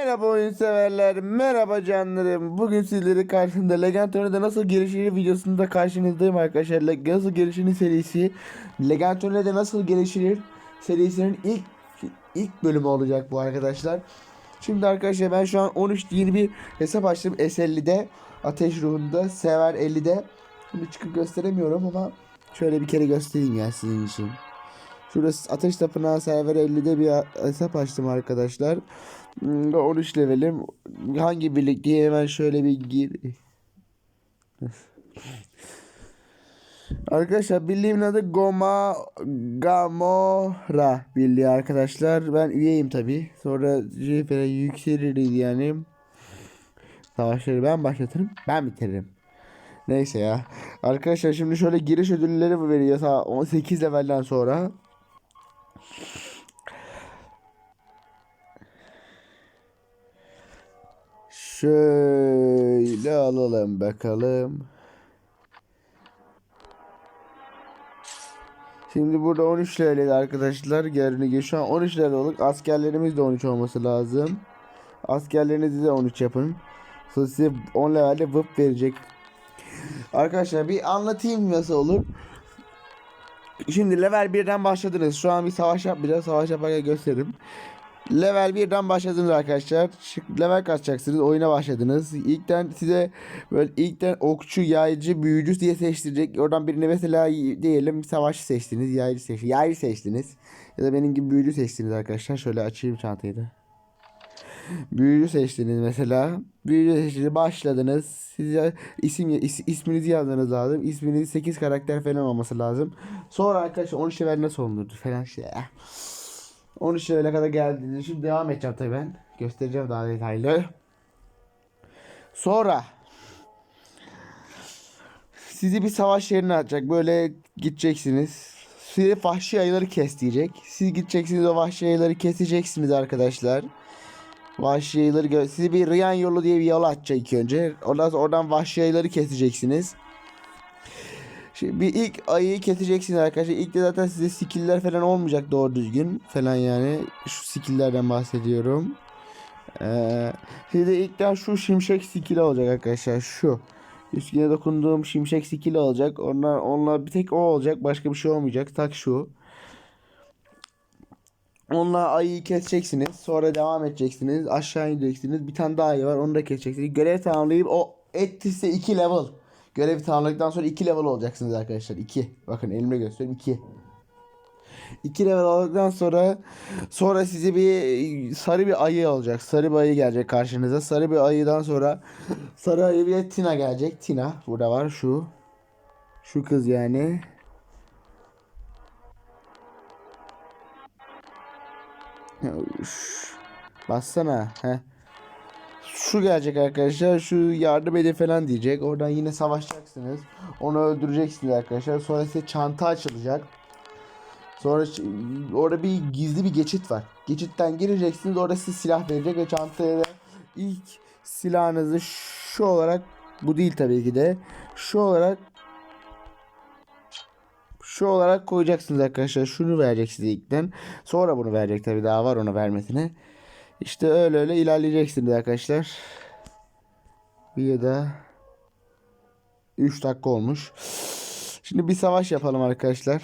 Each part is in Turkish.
Merhaba oyun severler, merhaba canlarım. Bugün sizleri karşımda Legend Turner'da nasıl gelişir videosunda karşınızdayım arkadaşlar. Nasıl gelişir serisi, Legend Turner'da nasıl gelişir serisinin ilk ilk bölümü olacak bu arkadaşlar. Şimdi arkadaşlar ben şu an 13 yeni bir hesap açtım S50'de, Ateş Ruhu'nda, Sever 50'de. Şimdi çıkıp gösteremiyorum ama şöyle bir kere göstereyim ya sizin için. Şurası Ateş Tapınağı Server 50'de bir hesap açtım arkadaşlar. Hmm, 13 levelim. Hangi birlik diye hemen şöyle bir gir. Arkadaşlar birliğimin adı Goma Gamora birliği arkadaşlar. Ben üyeyim tabi. Sonra JP'ye yükseliriz yani. Savaşları ben başlatırım. Ben bitiririm. Neyse ya. Arkadaşlar şimdi şöyle giriş ödülleri veriyor. Sağ 18 levelden sonra. Şöyle alalım bakalım. Şimdi burada 13 liraydı arkadaşlar. Görünüyor şu an 13 liralık askerlerimiz de 13 olması lazım. Askerlerinizi de 13 yapın. Sonra size 10 levelde vıp verecek. Arkadaşlar bir anlatayım nasıl olur. Şimdi level 1'den başladınız. Şu an bir savaş yapmayacağız. Savaş yaparken gösteririm. Level 1'den başladınız arkadaşlar. Level kaçacaksınız. Oyuna başladınız. İlkten size böyle ilkten okçu, yaycı, büyücü diye seçtirecek. Oradan birini mesela diyelim savaşçı seçtiniz. Yaycı seçtiniz. Yaycı seçtiniz. Ya da benim gibi büyücü seçtiniz arkadaşlar. Şöyle açayım çantayı da. Büyücü seçtiniz mesela. Büyücü seçtiniz. Başladınız. Size isim is, isminizi yazmanız lazım. İsminiz 8 karakter falan olması lazım. Sonra arkadaşlar 13 level nasıl olunurdu falan işte. 13 levele kadar geldiğinde şimdi devam edeceğim tabii ben. Göstereceğim daha detaylı. Sonra sizi bir savaş yerine atacak. Böyle gideceksiniz. Size vahşi ayıları kes diyecek. Siz gideceksiniz o vahşi ayıları keseceksiniz arkadaşlar. Vahşi ayıları sizi bir Ryan yolu diye bir yol açacak ilk önce. Ondan sonra oradan vahşi ayıları keseceksiniz. Şimdi bir ilk ayıyı keseceksiniz arkadaşlar. İlk de zaten size skill'ler falan olmayacak doğru düzgün falan yani. Şu skill'lerden bahsediyorum. Ee, size ilkten şu şimşek skill olacak arkadaşlar. Şu. Üstüne dokunduğum şimşek skill olacak. Onlar, onlar bir tek o olacak. Başka bir şey olmayacak. Tak şu. Onunla ayıyı keseceksiniz. Sonra devam edeceksiniz. Aşağı ineceksiniz. Bir tane daha ayı var. Onu da keseceksiniz. Görev tamamlayıp o ettiyse 2 level. Görevi tamamladıktan sonra 2 level olacaksınız arkadaşlar. 2. Bakın elimle gösteriyorum 2. 2 level olduktan sonra sonra sizi bir sarı bir ayı olacak. Sarı bir ayı gelecek karşınıza. Sarı bir ayıdan sonra sarı ayı bir de Tina gelecek. Tina burada var şu. Şu kız yani. Bassana. He. Şu gelecek arkadaşlar. Şu yardım edin falan diyecek. Oradan yine savaşacaksınız. Onu öldüreceksiniz arkadaşlar. Sonra size çanta açılacak. Sonra orada bir gizli bir geçit var. Geçitten gireceksiniz. Orada size silah verecek ve çantaya da ilk silahınızı şu olarak bu değil tabii ki de. Şu olarak şu olarak koyacaksınız arkadaşlar. Şunu verecek size ilkten. Sonra bunu verecek tabii daha var ona vermesine. İşte öyle öyle ilerleyeceksiniz arkadaşlar. Bir de 3 dakika olmuş. Şimdi bir savaş yapalım arkadaşlar.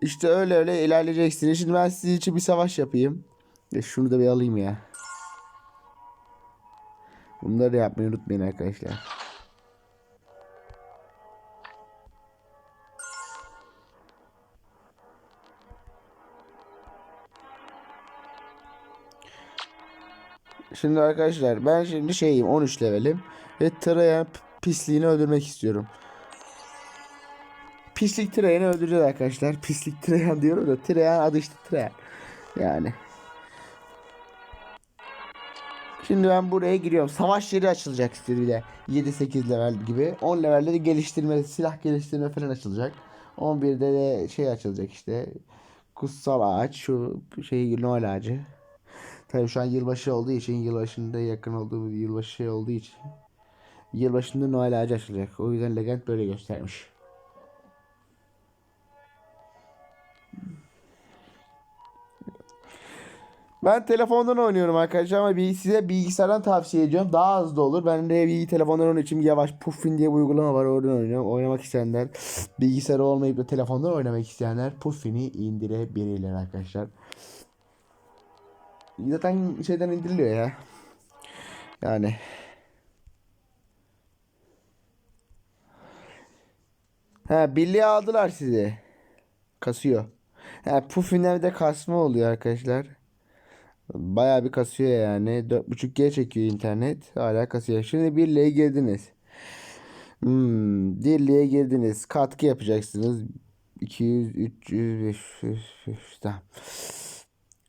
İşte öyle öyle ilerleyeceksiniz. Şimdi ben sizin için bir savaş yapayım. E şunu da bir alayım ya. Bunları da yapmayı unutmayın arkadaşlar. Şimdi arkadaşlar ben şimdi şeyim 13 levelim ve Trayan pisliğini öldürmek istiyorum. Pislik Trayan'ı öldüreceğiz arkadaşlar. Pislik Trayan diyorum da Trayan adı işte Trayan. Yani. Şimdi ben buraya giriyorum. Savaş yeri açılacak işte bir de. 7-8 level gibi. 10 levelde de geliştirme, silah geliştirme falan açılacak. 11'de de şey açılacak işte. Kutsal ağaç, şu şey Noel ağacı. Tabii şu an yılbaşı olduğu için yılbaşında yakın olduğu bir yılbaşı şey olduğu için yılbaşında Noel ağacı açılacak. O yüzden Legend böyle göstermiş. Ben telefondan oynuyorum arkadaşlar ama size bilgisayardan tavsiye ediyorum. Daha hızlı olur. Ben de bir telefondan onun için yavaş Puffin diye bir uygulama var. Oradan oynuyorum. Oynamak isteyenler bilgisayarı olmayıp da telefondan oynamak isteyenler Puffin'i indirebilirler arkadaşlar. Zaten şeyden indiriliyor ya. Yani Ha birliğe aldılar sizi. Kasıyor. Ha Puffin'de de kasma oluyor arkadaşlar. Bayağı bir kasıyor yani. 4.5G çekiyor internet. Hala kasıyor. Şimdi birliğe girdiniz. Hmm, birliğe girdiniz. Katkı yapacaksınız. 200, 300, 500, 500 tamam.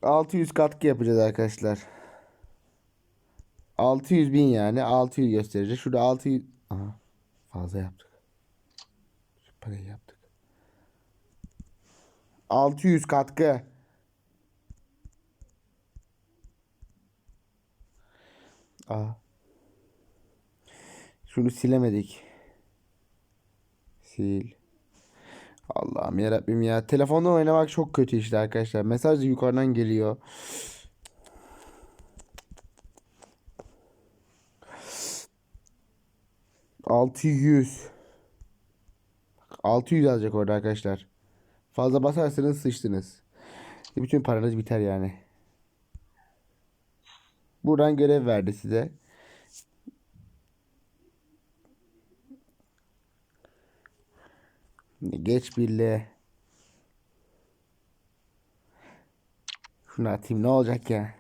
600 katkı yapacağız arkadaşlar. 600 bin yani. 600 gösterecek. Şurada 600. Aha, fazla yaptık. Şu parayı yaptık. 600 katkı. Aa. Şunu silemedik. Sil. Allah'ım yarabbim ya. Telefondan oynamak çok kötü işte arkadaşlar. Mesaj da yukarıdan geliyor. Altı yüz. Altı yüz yazacak orada arkadaşlar. Fazla basarsanız sıçtınız. Bütün paranız biter yani. Buradan görev verdi size. Geç birliğe. Şunu atayım ne olacak ya?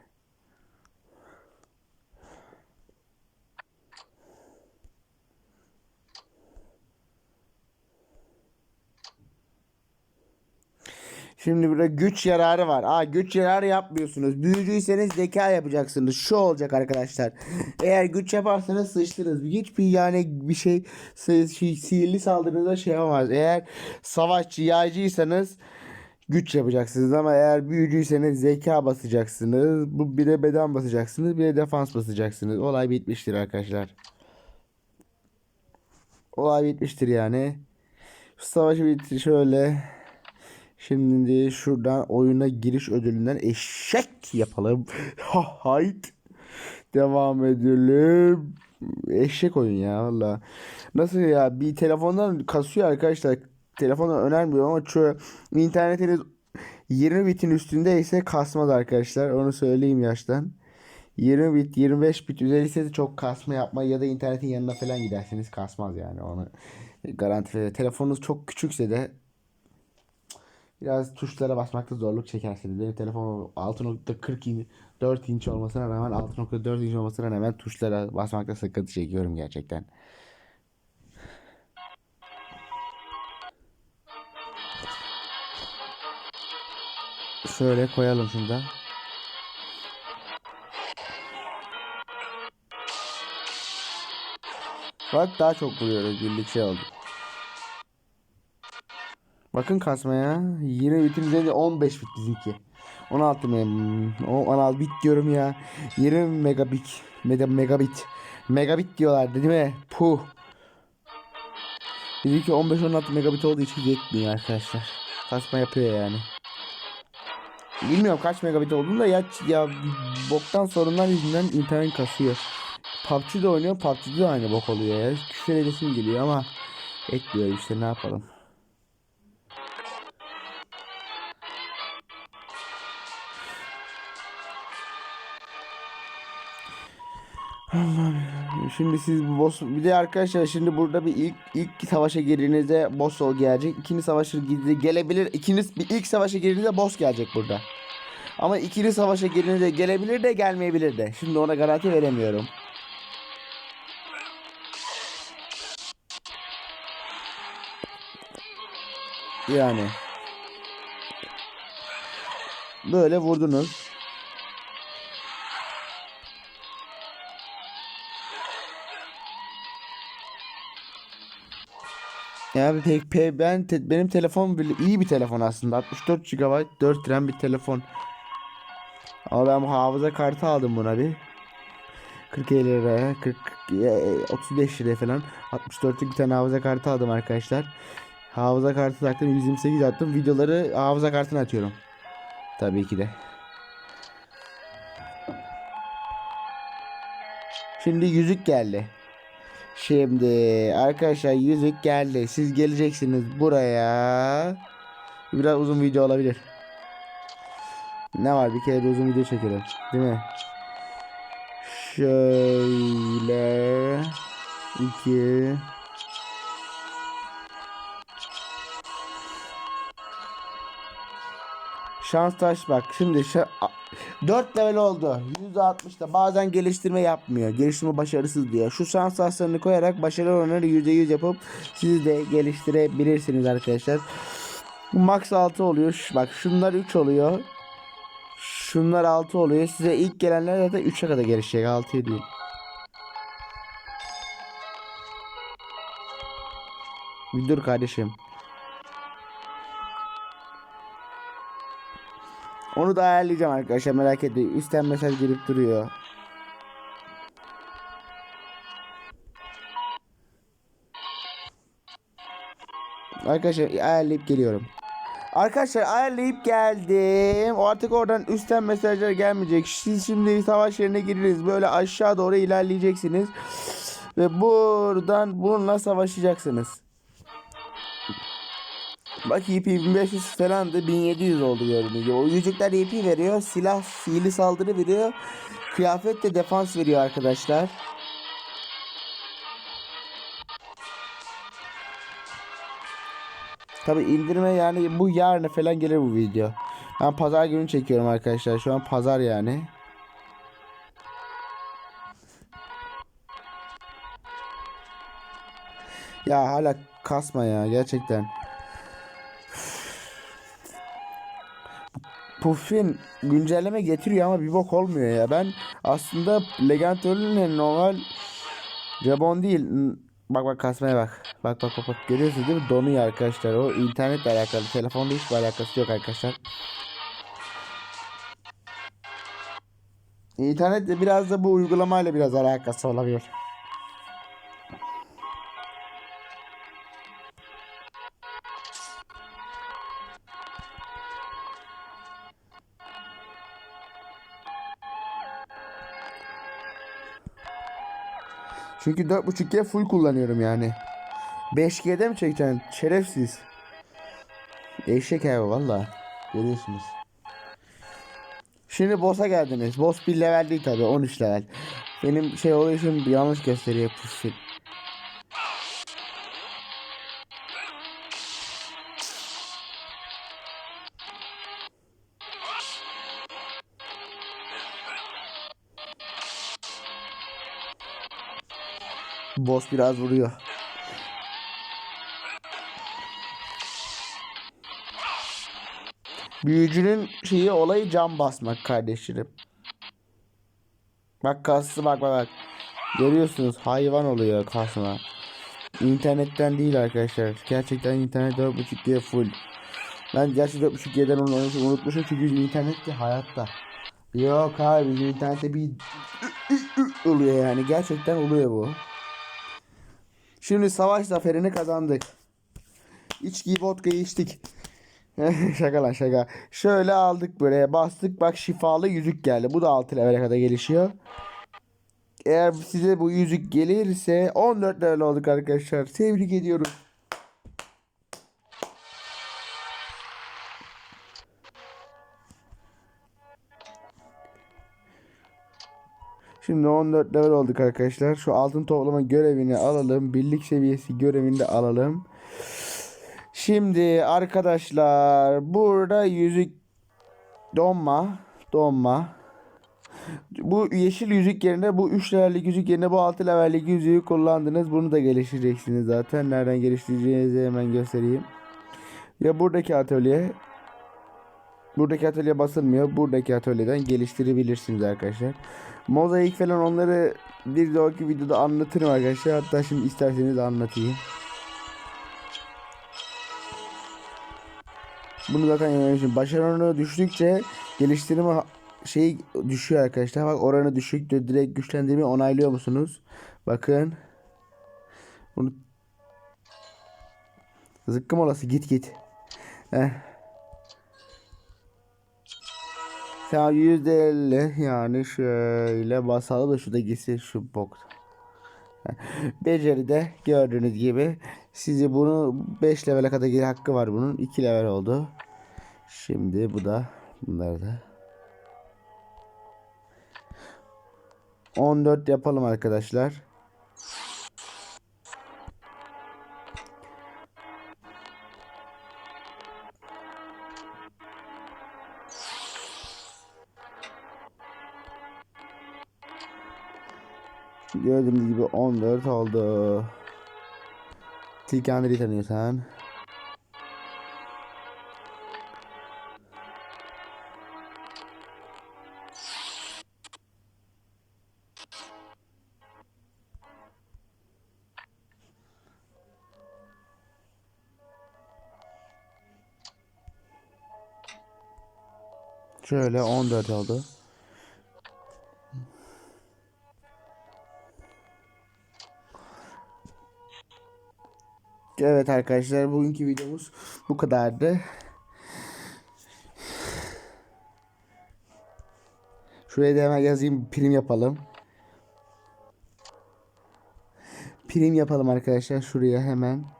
Şimdi burada güç yararı var. Aa güç yararı yapmıyorsunuz. Büyücüyseniz zeka yapacaksınız. Şu olacak arkadaşlar. Eğer güç yaparsanız sıçtınız. Hiçbir yani bir şey, si- şey sihirli saldırınıza şey yapamaz. Eğer savaşçı yaycıysanız güç yapacaksınız ama eğer büyücüyseniz zeka basacaksınız. Bu bir de beden basacaksınız, bir de defans basacaksınız. Olay bitmiştir arkadaşlar. Olay bitmiştir yani. Şu savaşı bitti şöyle. Şimdi şuradan oyuna giriş ödülünden eşek yapalım. Ha hayt. Devam edelim. Eşek oyun ya valla. Nasıl ya bir telefondan kasıyor arkadaşlar. Telefondan önermiyorum ama şu internetiniz 20 bitin üstündeyse kasmaz arkadaşlar. Onu söyleyeyim yaştan. 20 bit 25 bit üzeriyse de çok kasma yapma ya da internetin yanına falan giderseniz kasmaz yani onu garanti. Telefonunuz çok küçükse de Biraz tuşlara basmakta zorluk çekersiniz. Benim telefonum 6.44 inç olmasına rağmen 6.4 inç olmasına rağmen tuşlara basmakta sıkıntı çekiyorum gerçekten. Şöyle koyalım şunu da. Bak daha çok vuruyoruz birlik şey oldu. Bakın kasmaya. 20 bitin üzerinde 15 bit bizimki. 16 mem. O 16 bit diyorum ya. 20 megabit. Mega megabit. Megabit diyorlar değil mi? Puh. Bizimki 15-16 megabit olduğu için yetmiyor arkadaşlar. Kasma yapıyor yani. Bilmiyorum kaç megabit olduğunu da ya, ya boktan sorunlar yüzünden internet kasıyor. PUBG'de oynuyor. PUBG'de de aynı bok oluyor ya. Küfür edesim geliyor ama etmiyor işte ne yapalım. Şimdi siz boss bir de arkadaşlar şimdi burada bir ilk ilk savaşa girdiğinizde boss ol gelecek. İkinci savaşa girdiğinizde gelebilir. İkiniz bir ilk savaşa girdiğinizde boss gelecek burada. Ama ikinci savaşa girdiğinizde gelebilir de gelmeyebilir de. Şimdi ona garanti veremiyorum. Yani. Böyle vurdunuz. Yani pek pe, ben te, benim telefon bile iyi bir telefon aslında. 64 GB 4 RAM bir telefon. Ama ben hafıza kartı aldım buna bir. 47 lira, 40 35 lira falan. 64'lük bir tane hafıza kartı aldım arkadaşlar. Hafıza kartı taktım 128 attım. Videoları hafıza kartına atıyorum. Tabii ki de. Şimdi yüzük geldi. Şimdi arkadaşlar yüzük geldi. Siz geleceksiniz buraya. Biraz uzun video olabilir. Ne var bir kere de uzun video çekelim. Değil mi? Şöyle. iki. Şans taş bak şimdi şu 4 level oldu. %60'da bazen geliştirme yapmıyor. Geliştirme başarısız diyor. Şu şans koyarak başarı oranını %100 yapıp siz de geliştirebilirsiniz arkadaşlar. Max 6 oluyor. Bak şunlar 3 oluyor. Şunlar 6 oluyor. Size ilk gelenler zaten 3'e kadar gelişecek. 6'ya değil. Bir dur kardeşim. Onu da ayarlayacağım arkadaşlar merak etmeyin. Üstten mesaj gelip duruyor. Arkadaşlar ayarlayıp geliyorum. Arkadaşlar ayarlayıp geldim. Artık oradan üstten mesajlar gelmeyecek. Siz şimdi savaş yerine gireriz. Böyle aşağı doğru ilerleyeceksiniz. Ve buradan bununla savaşacaksınız. Bak EP 1500 falan da 1700 oldu gördüğünüz gibi. O yüzükler EP veriyor. Silah sihirli saldırı veriyor. Kıyafet de defans veriyor arkadaşlar. Tabi indirme yani bu yarın falan gelir bu video. Ben pazar günü çekiyorum arkadaşlar. Şu an pazar yani. Ya hala kasma ya gerçekten. Puffin güncelleme getiriyor ama bir bok olmuyor ya. Ben aslında Legendörlü'nün normal Jabon değil. Bak bak kasmaya bak. Bak bak bak bak. Görüyorsunuz değil mi? Donuyor arkadaşlar. O internetle alakalı. Telefonla hiçbir alakası yok arkadaşlar. İnternetle biraz da bu uygulamayla biraz alakası olabilir. Çünkü 4.5G full kullanıyorum yani. 5G'de mi çekeceksin? Şerefsiz. Eşek abi valla. Görüyorsunuz. Şimdi boss'a geldiniz. Boss 1 level değil tabi 13 level. Benim şey olduğu için yanlış gösteriyor Puffin. Boss biraz vuruyor. Büyücünün şeyi olayı cam basmak kardeşlerim. Bak kası bak bak bak. Görüyorsunuz hayvan oluyor kasma. İnternetten değil arkadaşlar. Gerçekten internet 4.5G full. Ben gerçi 4.5G'den onu unutmuşum çünkü internet de hayatta. Yok abi internette bir oluyor yani. Gerçekten oluyor bu. Şimdi savaş zaferini kazandık. İçkiyi vodkayı içtik. şaka lan şaka. Şöyle aldık böyle bastık bak şifalı yüzük geldi. Bu da 6 level'e kadar gelişiyor. Eğer size bu yüzük gelirse 14 level olduk arkadaşlar. Tebrik ediyorum. Şimdi 14 level olduk arkadaşlar. Şu altın toplama görevini alalım. Birlik seviyesi görevini de alalım. Şimdi arkadaşlar burada yüzük donma donma bu yeşil yüzük yerine bu 3 levellik yüzük yerine bu 6 levellik yüzüğü kullandınız. Bunu da geliştireceksiniz zaten. Nereden geliştireceğinizi hemen göstereyim. Ya buradaki atölye Buradaki atölye basılmıyor. Buradaki atölyeden geliştirebilirsiniz arkadaşlar. Mozaik falan onları bir dahaki videoda anlatırım arkadaşlar. Hatta şimdi isterseniz anlatayım. Bunu zaten yönetmişim. Başarı oranı düştükçe geliştirme şey düşüyor arkadaşlar. Bak oranı düşük. Direkt güçlendirme onaylıyor musunuz? Bakın. Bunu Zıkkım olası git git. Heh. Sen yüzde elli yani şöyle basalım da şurada gitsin şu bok. Beceride gördüğünüz gibi sizi bunu 5 levele kadar geri hakkı var bunun. 2 level oldu. Şimdi bu da bunlar da. 14 yapalım arkadaşlar. Gördüğünüz gibi 14 oldu. Tilkanları tanıyorsan. Şöyle 14 oldu. Evet arkadaşlar bugünkü videomuz bu kadardı. Şuraya da hemen yazayım prim yapalım. Prim yapalım arkadaşlar şuraya hemen.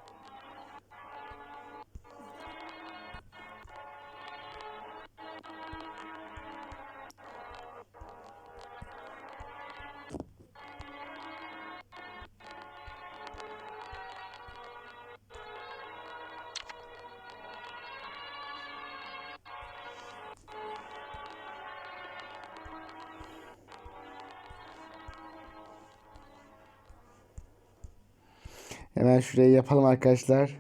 Hemen şuraya yapalım arkadaşlar.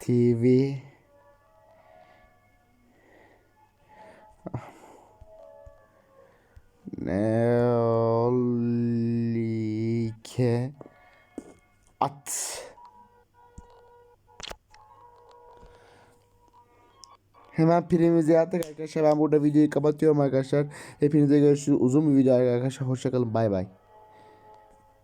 TV Neolike at. Hemen primimizi yaptık arkadaşlar. Ben burada videoyu kapatıyorum arkadaşlar. Hepinize görüşürüz. Uzun bir video arkadaşlar. Hoşçakalın. Bay bay.